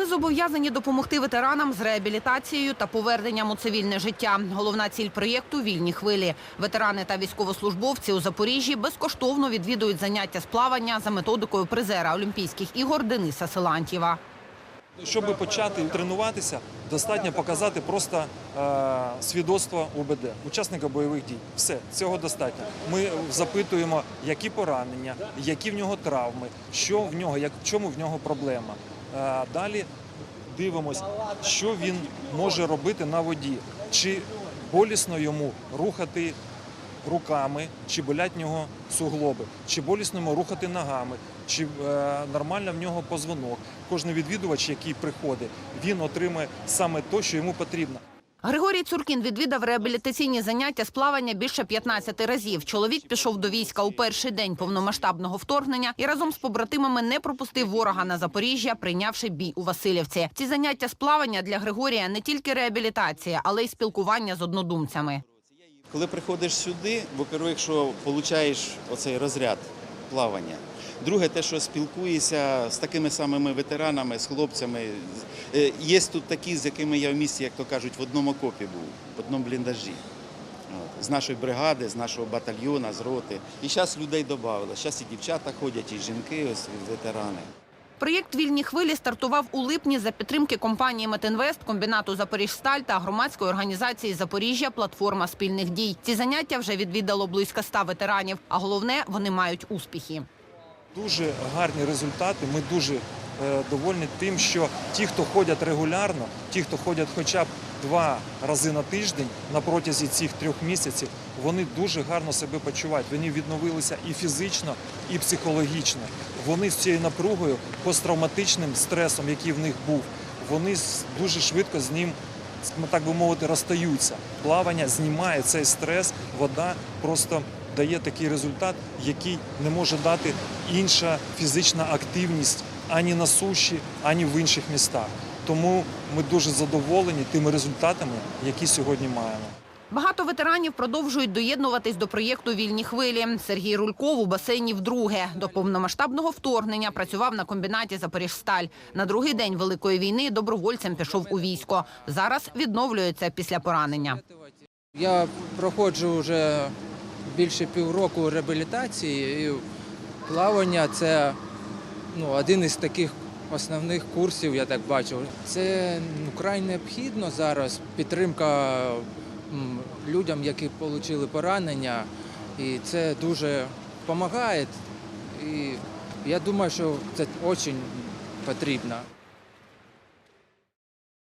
Ми зобов'язані допомогти ветеранам з реабілітацією та поверненням у цивільне життя. Головна ціль проєкту вільні хвилі. Ветерани та військовослужбовці у Запоріжжі безкоштовно відвідують заняття з плавання за методикою призера Олімпійських ігор Дениса Силантьєва. Щоб почати тренуватися, достатньо показати просто е, свідоцтво УБД, учасника бойових дій. Все, цього достатньо. Ми запитуємо, які поранення, які в нього травми, що в нього, як в чому в нього проблема. Е, далі дивимось, що він може робити на воді, чи болісно йому рухати руками, чи болять в нього суглоби, чи болісно йому рухати ногами, чи е, нормально в нього позвонок. Кожен відвідувач, який приходить, він отримує саме те, що йому потрібно. Григорій Цуркін відвідав реабілітаційні заняття з плавання більше 15 разів. Чоловік пішов до війська у перший день повномасштабного вторгнення і разом з побратимами не пропустив ворога на Запоріжжя, прийнявши бій у Васильівці. Ці заняття з плавання для Григорія не тільки реабілітація, але й спілкування з однодумцями. Коли приходиш сюди, во-первых, що отримуєш оцей розряд плавання. Друге, те, що спілкуєшся з такими самими ветеранами, з хлопцями. Е, Є тут такі, з якими я в місті, як то кажуть, в одному окопі був, в одному бліндажі. З нашої бригади, з нашого батальйона, з роти. І зараз людей додали. Зараз і дівчата ходять, і жінки, ось ветерани. Проєкт Вільні хвилі стартував у липні за підтримки компанії Метинвест, комбінату Запоріжсталь та громадської організації Запоріжжя Платформа спільних дій. Ці заняття вже відвідало близько ста ветеранів. А головне, вони мають успіхи. Дуже гарні результати. Ми дуже е, довольні тим, що ті, хто ходять регулярно, ті, хто ходять хоча б два рази на тиждень на протязі цих трьох місяців, вони дуже гарно себе почувають. Вони відновилися і фізично, і психологічно. Вони з цією напругою, посттравматичним стресом, який в них був, вони дуже швидко з ним. Так би мовити, розстаються. Плавання знімає цей стрес, вода просто дає такий результат, який не може дати інша фізична активність ані на суші, ані в інших містах. Тому ми дуже задоволені тими результатами, які сьогодні маємо. Багато ветеранів продовжують доєднуватись до проєкту Вільні хвилі. Сергій Рульков у басейні вдруге. До повномасштабного вторгнення працював на комбінаті Запоріжсталь. На другий день великої війни добровольцем пішов у військо. Зараз відновлюється після поранення. Я проходжу вже більше півроку реабілітації, і плавання це ну, один із таких основних курсів, я так бачу. Це ну, край необхідно зараз. Підтримка людям, які отримали поранення, і це дуже допомагає. І я думаю, що це дуже потрібно.